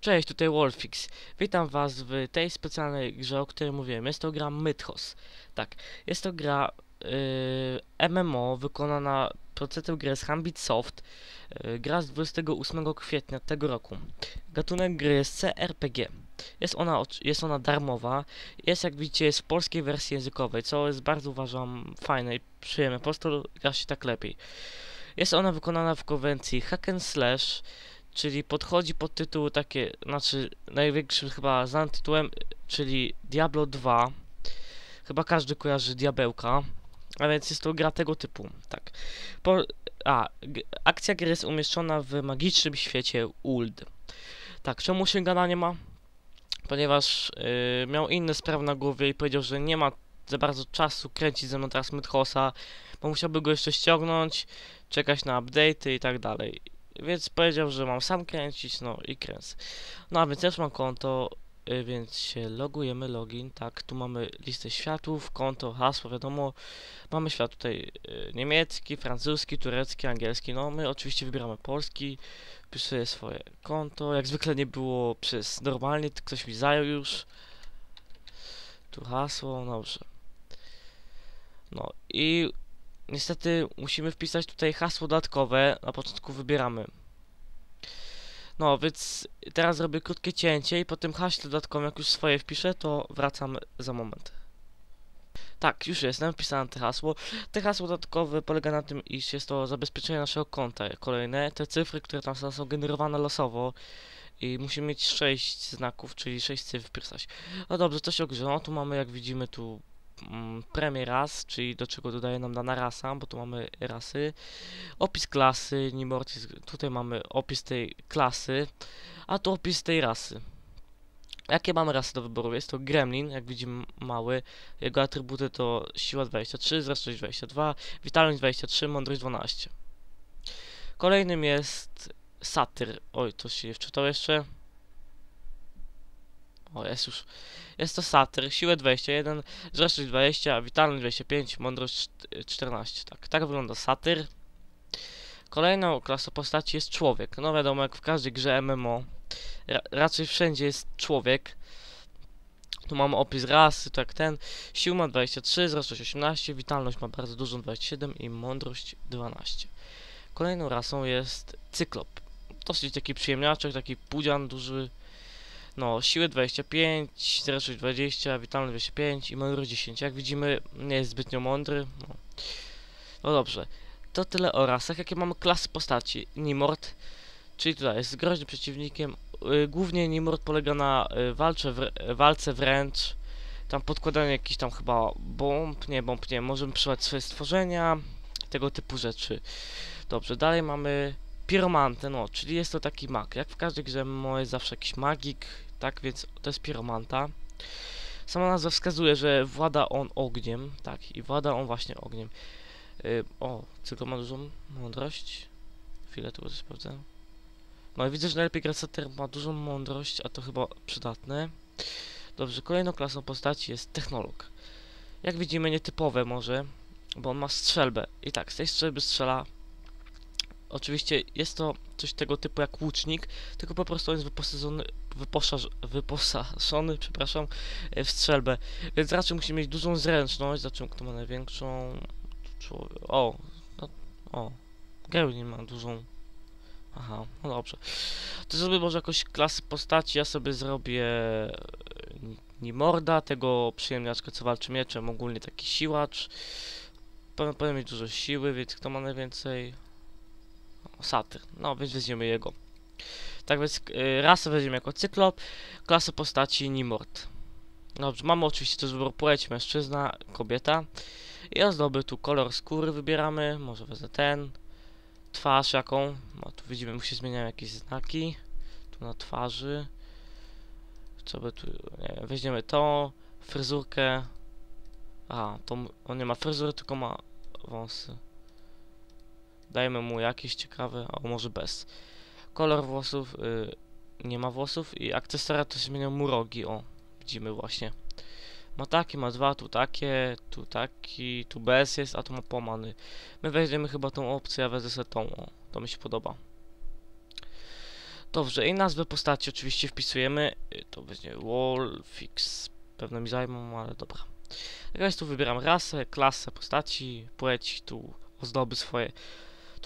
Cześć, tutaj Wolfix. Witam was w tej specjalnej grze, o której mówiłem. Jest to gra Mythos. Tak, jest to gra yy, MMO wykonana procentem gry z Hambit Soft. Yy, gra z 28 kwietnia tego roku. Gatunek gry jest CRPG. Jest ona, jest ona darmowa. Jest jak widzicie jest w polskiej wersji językowej, co jest bardzo uważam fajne i przyjemne. Po prostu gra się tak lepiej. Jest ona wykonana w konwencji hack and slash, czyli podchodzi pod tytuł takie, znaczy największym chyba znanym tytułem, czyli Diablo 2. Chyba każdy kojarzy Diabełka, a więc jest to gra tego typu, tak. Po, a, akcja gry jest umieszczona w magicznym świecie Uld. Tak, czemu się gana nie ma? Ponieważ yy, miał inne sprawy na głowie i powiedział, że nie ma za bardzo czasu kręcić ze mną teraz Mythosa, bo musiałby go jeszcze ściągnąć, czekać na update'y i tak dalej. Więc powiedział, że mam sam kręcić, no i kręcę. No a więc też mam konto, y, więc się logujemy, login, tak, tu mamy listę światów, konto, hasło, wiadomo. Mamy świat tutaj y, niemiecki, francuski, turecki, angielski, no my oczywiście wybieramy polski, wpisuję swoje konto, jak zwykle nie było przez normalnie, to ktoś mi zajął już. Tu hasło, dobrze. No i niestety musimy wpisać tutaj hasło dodatkowe, na początku wybieramy. No, więc teraz zrobię krótkie cięcie i po tym haśle dodatkowym, jak już swoje wpiszę, to wracam za moment. Tak, już jestem, wpisałem te hasło. Te hasło dodatkowe polega na tym, iż jest to zabezpieczenie naszego konta. Kolejne, te cyfry, które tam są, są generowane losowo i musimy mieć 6 znaków, czyli 6 cyfr wpisać. No dobrze, to się ogrze. No tu mamy, jak widzimy, tu premię ras, czyli do czego dodaje nam dana rasa, bo tu mamy rasy. Opis klasy, Nimortis, tutaj mamy opis tej klasy, a tu opis tej rasy. Jakie mamy rasy do wyboru? Jest to Gremlin, jak widzimy mały. Jego atrybuty to siła 23, zręczność 22, witalność 23, mądrość 12. Kolejnym jest Satyr. Oj, to się nie wczytał jeszcze. O, jest już. Jest to Satyr, siłę 21, zręczność 20, witalność 25, mądrość czt- 14. Tak, tak wygląda Satyr. Kolejną klasą postaci jest człowiek. No wiadomo, jak w każdej grze MMO, ra raczej wszędzie jest człowiek. Tu mamy opis rasy, tak ten. Sił ma 23, zręczność 18, witalność ma bardzo dużą 27 i mądrość 12. Kolejną rasą jest cyklop. Dosyć taki przyjemniaczek, taki pudzian duży. No, siły 25, zręczność 20, witalność 25 i mądrość 10. Jak widzimy, nie jest zbytnio mądry. No, no dobrze. To tyle o rasach. Jakie mamy klasy postaci? Nimord, czyli tutaj jest groźnym przeciwnikiem. Y, Głównie Nimord polega na y, walce, walce wręcz. Tam podkładanie jakichś tam chyba bomb, nie bomb, nie. Możemy przyjąć swoje stworzenia, tego typu rzeczy. Dobrze, dalej mamy piromantę, no, czyli jest to taki mag. Jak w każdej grze MMO jest zawsze jakiś magik, tak więc to jest piromanta. Sama nazwa wskazuje, że włada on ogniem, tak, i włada on właśnie ogniem. Y, o, tylko ma dużą mądrość. Chwilę, tu sprawdzę. No i widzę, że najlepiej grać Satyr ma dużą mądrość, a to chyba przydatne. Dobrze, kolejną klasą postaci jest technolog. Jak widzimy, nietypowe może, bo on ma strzelbę. I tak, z tej strzelby strzela. Oczywiście jest to coś tego typu jak łucznik, tylko po prostu jest wyposażony, wyposaż, wyposażony, przepraszam, e, w strzelbę. Więc raczej musi mieć dużą zręczność. Zobaczymy, kto ma największą. O, no, o. Gremlin ma dużą. Aha, no dobrze. To zrobię może jakąś klasę postaci. Ja sobie zrobię e, Ni- Nimorda, tego przyjemniaczka, co walczy mieczem, ogólnie taki siłacz. Powinien mieć dużo siły, więc kto ma najwięcej? Satyr. No, więc weźmiemy jego. Tak więc y, rasę weźmiemy jako cyklop, klasę postaci Nimord. Dobrze, mamy oczywiście też wybór płeć, mężczyzna, kobieta. I ozdoby tu kolor skóry wybieramy, może wezmę ten. Twarz jaką, no tu widzimy, mu się jakieś znaki. Tu na twarzy. Co by tu, nie wiem, weźmiemy to, fryzurkę. A, to on nie ma fryzury, tylko ma wąsy. Dajmy mu jakieś ciekawe, a może bez. Kolor włosów, y, nie ma włosów i akcesoria to zmienią mu rogi, o, widzimy właśnie. Ma takie, ma dwa, tu takie, tu taki, tu bez jest, a tu ma pomany. My weźmiemy chyba tą opcję, ja wezmę tą, o, to mi się podoba. Dobrze, i nazwę postaci oczywiście wpisujemy. Y, To będzie wall fix. Pewno mi zajmą, ale dobra. Teraz tu wybieram rasę, klasę postaci, płeć, tu ozdoby swoje.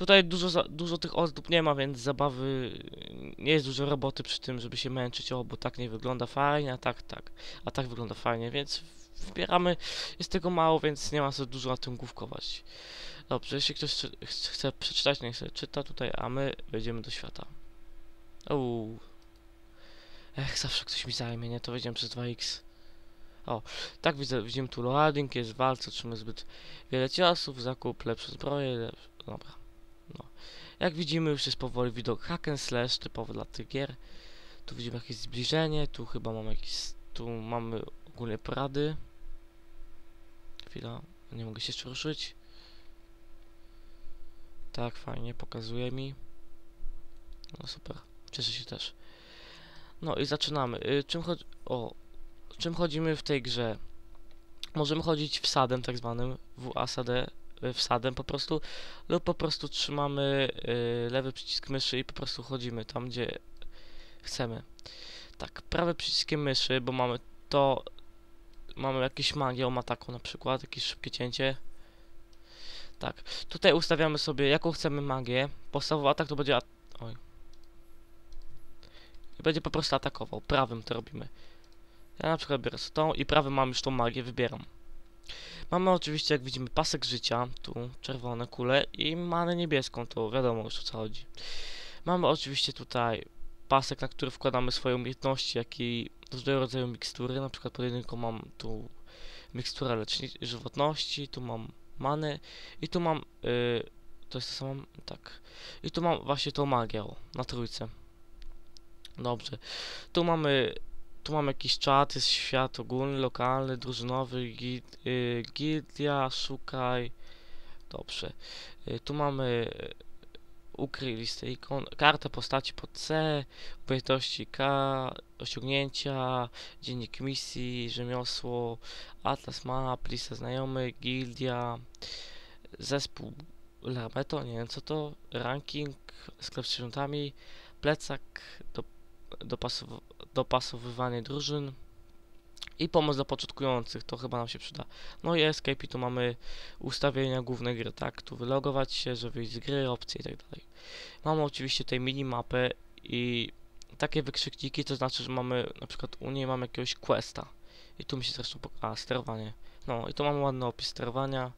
Tutaj dużo, dużo tych ozdób nie ma, więc zabawy y, nie jest dużo roboty przy tym, żeby się męczyć, o, bo tak nie wygląda fajnie, a tak, tak, a tak wygląda fajnie, więc wybieramy, jest tego mało, więc nie ma co dużo na tym główkować. Dobrze, jeśli ktoś chce- przeczytać, niech sobie czyta tutaj, a my wejdziemy do świata. Uuu. Ech, zawsze ktoś mi zajmie, nie? To wejdziemy przez 2x. O, tak widzę, widzimy tu loading, jest walce, otrzymuje zbyt wiele ciosów, zakup lepsze zbroje, lepsze, dobra. No. Jak widzimy, już jest powoli widok hack and slash, typowy dla tych gier. Tu widzimy jakieś zbliżenie, tu chyba mamy jakieś, tu mamy ogólnie porady. Chwila, nie mogę się jeszcze ruszyć. Tak, fajnie, pokazuje mi. No super, cieszę się też. No i zaczynamy. Y, czym chodzi... O, czym chodzimy w tej grze? Możemy chodzić wsadem tak zwanym, WASD, wsadem po prostu, lub po prostu trzymamy y, lewy przycisk myszy i po prostu chodzimy tam, gdzie chcemy. Tak, prawy przyciskiem myszy, bo mamy to, mamy jakieś magię o ataku na przykład, jakieś szybkie cięcie. Tak, tutaj ustawiamy sobie jaką chcemy magię. Podstawowy atak to będzie... At Oj. Będzie po prostu atakował. Prawym to robimy. Ja na przykład biorę tą i prawym mam już tą magię, wybieram. Mamy oczywiście, jak widzimy, pasek życia, tu czerwone kule i manę niebieską, to wiadomo już o co chodzi. Mamy oczywiście tutaj pasek, na który wkładamy swoje umiejętności, jak i różnego rodzaju mikstury, na przykład pod jedynką mam tu miksturę leczni żywotności, tu mam manę i tu mam, yy, to jest to samo, tak, i tu mam właśnie tą magię, o, na trójce. Dobrze, tu mamy tu mam jakiś czat, jest świat ogólny, lokalny, drużynowy, gid, y, gildia, szukaj. Dobrze. Y, tu mamy y, ukryj listę ikon, kartę postaci pod C, umiejętności K, osiągnięcia, dziennik misji, rzemiosło, atlas map, lista znajomych, gildia, zespół Larmeto, nie wiem co to, ranking, sklep z zwierzętami, plecak do, dopasow dopasowywanie drużyn i pomoc dla początkujących, to chyba nam się przyda. No i escape i tu mamy ustawienia głównej gry, tak, tu wylogować się, żeby wyjść z gry, opcje i tak dalej. Mamy oczywiście tutaj minimapę i takie wykrzykniki, to znaczy, że mamy na przykład u niej mamy jakiegoś questa i tu mi się zresztą a, sterowanie. No i tu mamy ładny opis sterowania.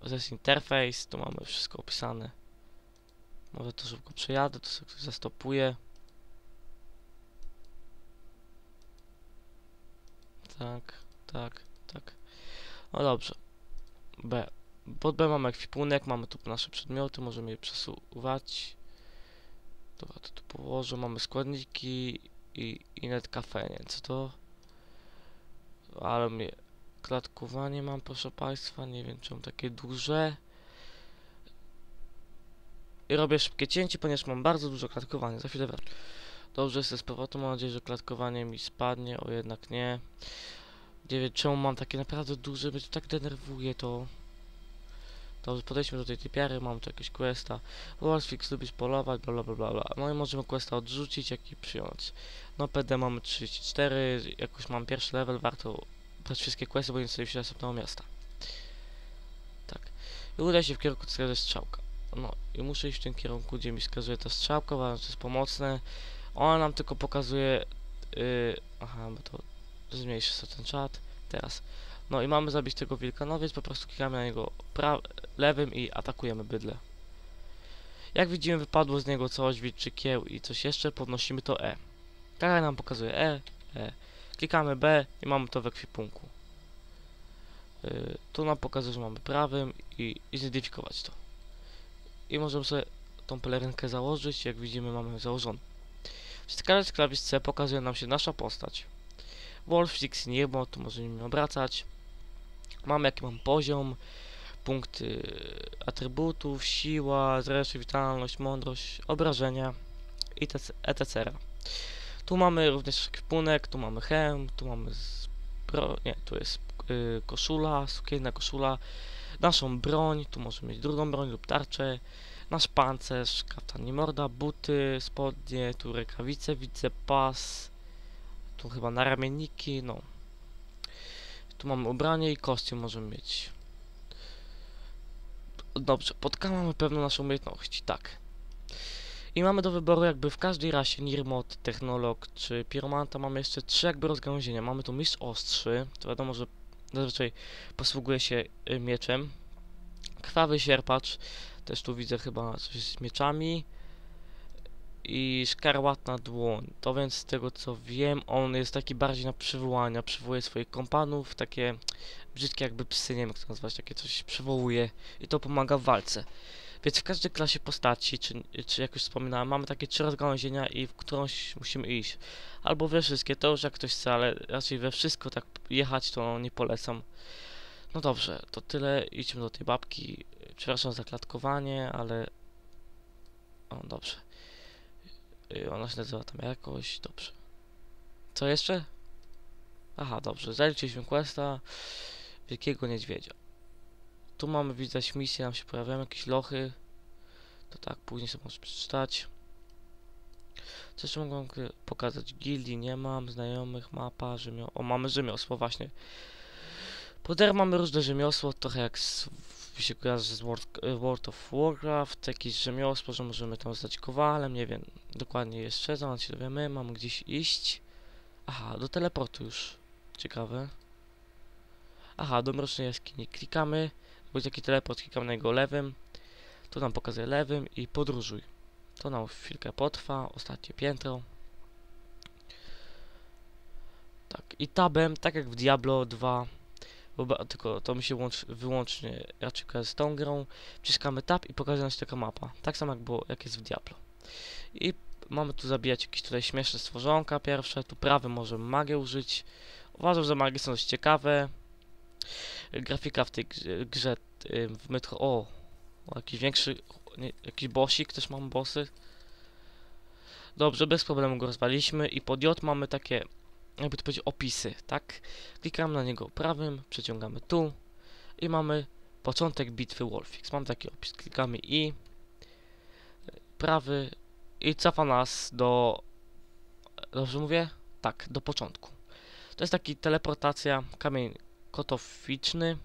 To jest interfejs, tu mamy wszystko opisane. Może to szybko przejadę, to sobie ktoś zastopuje. Tak, tak, tak. No dobrze. B. Pod B mamy ekwipunek, mamy tu nasze przedmioty, możemy je przesuwać. Dobra, to tu położę, mamy składniki i, i net cafe, nie co to? Ale mnie klatkowanie mam, proszę Państwa, nie wiem czemu takie duże. I robię szybkie cięcie, ponieważ mam bardzo dużo klatkowania, za chwilę wracam. Dobrze, jestem z powrotem, mam nadzieję, że klatkowanie mi spadnie, o jednak nie. Nie wiem czemu mam takie naprawdę duże, mnie to tak denerwuje to. Dobrze, podejdźmy do tej typiary, mam tu jakieś questa. Wolfix lubisz polować, bla bla bla bla. No i możemy questa odrzucić, jak i przyjąć. No PD mamy 34, jakoś mam pierwszy level, warto brać wszystkie questy, bo nie sobie się następnego miasta. Tak. I udaj się w kierunku, co strzałka. No i muszę iść w tym kierunku, gdzie mi wskazuje ta strzałka, uważam, że to jest pomocne. Ona nam tylko pokazuje... Yy, aha, bo to zmniejszy sobie ten czat. Teraz. No i mamy zabić tego wilka, no więc po prostu klikamy na niego lewym i atakujemy bydle. Jak widzimy wypadło z niego coś, wilczy kieł i coś jeszcze, podnosimy to E. Tak nam pokazuje E, E. Klikamy B i mamy to w ekwipunku. Yy, tu nam pokazuje, że mamy prawym i, i zidentyfikować to. I możemy sobie tą pelerynkę założyć, jak widzimy mamy założoną. Wciskając klawisz C pokazuje nam się nasza postać. Wolf, Six, niebo, tu możemy nim obracać. Mamy jaki mam poziom, punkty atrybutów, siła, zresztą witalność, mądrość, obrażenia etc. Tu mamy również ekwipunek, tu mamy hełm, tu mamy zbro... nie, tu jest y, koszula, sukienna koszula, naszą broń, tu możemy mieć drugą broń lub tarczę, Nasz pancerz, kaftan morda, buty, spodnie, tu rękawice, widzę pas. Tu chyba naramienniki, no. Tu mamy ubranie i kostium możemy mieć. Dobrze, pod K mamy pewne nasze umiejętności, tak. I mamy do wyboru jakby w każdej rasie Nirmod, Technolog czy Piromanta mamy jeszcze trzy jakby rozgałęzienia. Mamy tu mistrz ostrzy, to wiadomo, że zazwyczaj posługuje się y, mieczem. Krwawy sierpacz, też tu widzę chyba coś z mieczami. I szkarłatna dłoń. To więc z tego co wiem, on jest taki bardziej na przywołania. Przywołuje swoich kompanów, takie brzydkie jakby psy, nie wiem jak to nazwać, takie coś przywołuje i to pomaga w walce. Więc w każdej klasie postaci, czy, czy jak już wspominałem, mamy takie trzy rozgałęzienia i w którąś musimy iść. Albo we wszystkie, to już jak ktoś chce, ale raczej we wszystko tak jechać to nie polecam. No dobrze, to tyle, idźmy do tej babki. Przepraszam za klatkowanie, ale... O, dobrze. Y, Ona się nazywa tam jakoś, dobrze. Co jeszcze? Aha, dobrze, zaliczyliśmy questa Wielkiego Niedźwiedzia. Tu mamy, widać, misje, nam się pojawiają jakieś lochy. To tak, później sobie możesz przeczytać. Co jeszcze mogę wam pokazać? Gildii nie mam, znajomych, mapa, rzemiosło. O, mamy rzemiosło, właśnie. Poder mamy różne rzemiosło, trochę jak mi się kojarzy z World, e, World of Warcraft, jakieś rzemiosło, że możemy tam zostać kowalem, nie wiem dokładnie jeszcze, zaraz się dowiemy, mamy gdzieś iść. Aha, do teleportu już. Ciekawe. Aha, do mrocznej jaskini. Klikamy, bądź taki teleport, klikamy na jego lewym. To nam pokazuje lewym i podróżuj. To nam chwilkę potrwa, ostatnie piętro. Tak, i tabem, tak jak w Diablo 2, bo ba- tylko to mi się łącz, wyłącznie raczej z tą grą. Wciskamy tab i pokazuje nam się taka mapa. Tak samo jak było, jak jest w Diablo. I mamy tu zabijać jakieś tutaj śmieszne stworzonka pierwsze. Tu prawy możemy magię użyć. Uważam, że magie są dość ciekawe. Grafika w tej grze, w Metro... O! jakiś większy... Nie, jakiś bossik, też mamy bossy. Dobrze, bez problemu go rozwaliśmy i pod J mamy takie, jakby to powiedzieć, opisy, tak? Klikamy na niego prawym, przeciągamy tu i mamy początek bitwy Wolfix. Mam taki opis, klikamy i prawy i cofa nas do... Dobrze mówię? Tak, do początku. To jest taki teleportacja, kamień kotowiczny.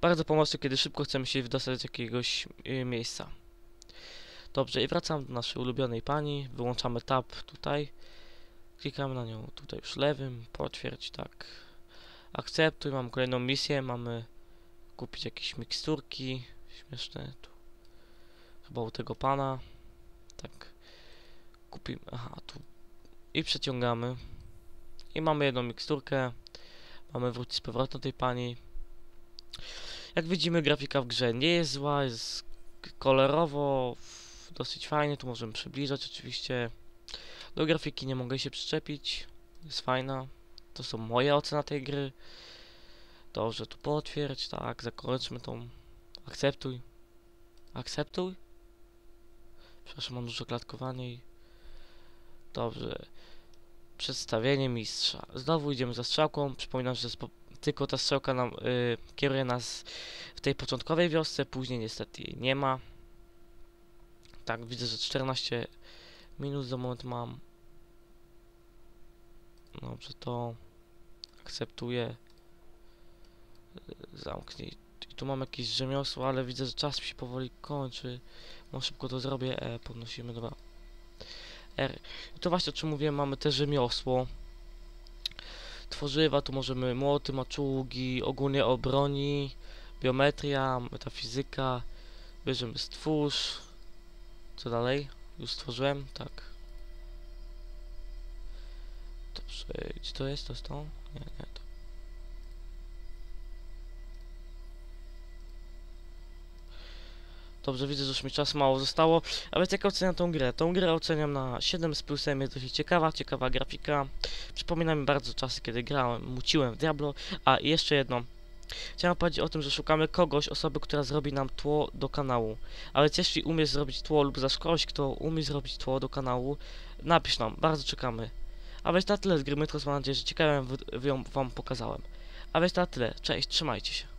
Bardzo pomocny, kiedy szybko chcemy się wydostać z jakiegoś y, miejsca. Dobrze, i wracam do naszej ulubionej pani. Wyłączamy tab tutaj. Klikamy na nią tutaj już lewym. Potwierdź, tak. Akceptuj, mam kolejną misję. Mamy kupić jakieś miksturki. Śmieszne tu. Chyba u tego pana. Tak. Kupimy. Aha, tu. I przeciągamy. I mamy jedną miksturkę. Mamy wrócić z powrotem tej pani. Jak widzimy, grafika w grze nie jest zła, jest kolorowo, dosyć fajnie, tu możemy przybliżać oczywiście. Do grafiki nie mogę się przyczepić, jest fajna. To są moje oceny tej gry. Dobrze, tu potwierdź, tak, zakończmy tą. Akceptuj. Akceptuj? Przepraszam, mam dużo klatkowania i... Dobrze. Przedstawienie mistrza. Znowu idziemy za strzałką. Przypominam, że tylko ta strzałka nam y, kieruje nas w tej początkowej wiosce, później niestety jej nie ma. Tak, widzę, że 14 minut za moment mam. Dobrze, to akceptuję. Y, Zamknij. Tu mam jakieś rzemiosło, ale widzę, że czas się powoli kończy. Może szybko to zrobię. E, podnosimy, dobra. R. I to właśnie o czym mówiłem, mamy też rzemiosło. Tworzywa, tu możemy młoty, maczugi, ogólnie o broni, biometria, metafizyka. Bierzemy stwórz. Co dalej? Już stworzyłem? Tak. Dobrze, gdzie to jest? To jest to? Nie, nie, to. Dobrze, widzę, że już mi czas mało zostało. A więc jak oceniam tą grę? Tą grę oceniam na 7 z plusem, jest dosyć ciekawa, ciekawa grafika. Przypomina mi bardzo czasy, kiedy grałem, muciłem w Diablo. A jeszcze jedno. Chciałem powiedzieć o tym, że szukamy kogoś, osoby, która zrobi nam tło do kanału. A więc jeśli umiesz zrobić tło lub znasz kogoś, kto umie zrobić tło do kanału, napisz nam, bardzo czekamy. A więc na tyle z gry Mythos, mam nadzieję, że ciekawe wy- wy ją wam pokazałem. A więc na tyle, cześć, trzymajcie się.